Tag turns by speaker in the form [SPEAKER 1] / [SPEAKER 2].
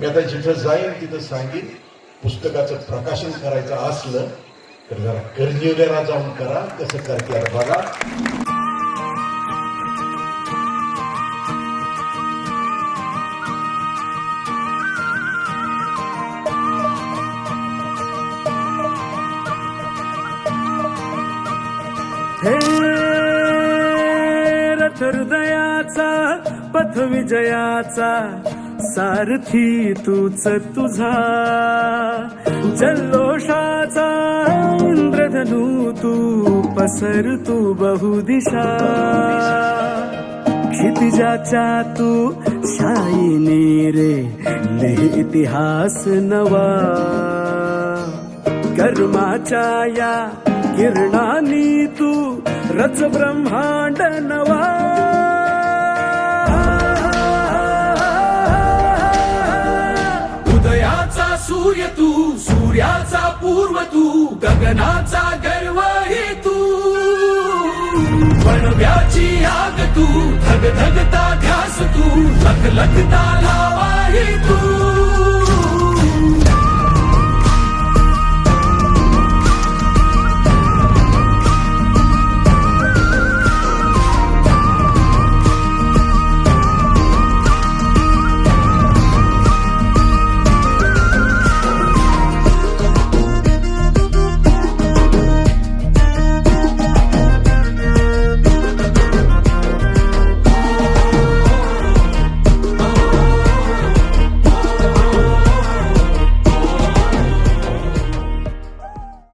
[SPEAKER 1] मी आता जिथं जाईन तिथं सांगेन. पुस्तकाचं प्रकाशन करायचं असलं तर जरा कर्जिवलेला जाऊन करा. कसं करते बघा.
[SPEAKER 2] हृदयाचा पथ विजयाचा सारथी तूच तुझा. जल्लोषाचा इंद्रधनू तू पसर तू बहुदिशा क्षितिजाच्या तू शाईनी रे लिह इतिहास नवा कर्माच्या या किरणानी तू रच ब्रह्मांड नवा
[SPEAKER 3] उदयाचा सूर्य तू सूर्याचा पूर्व तू गगनाचा गर्व हे तू. वणव्याची आग तू. धग धगता ध्यास तू. लख लखता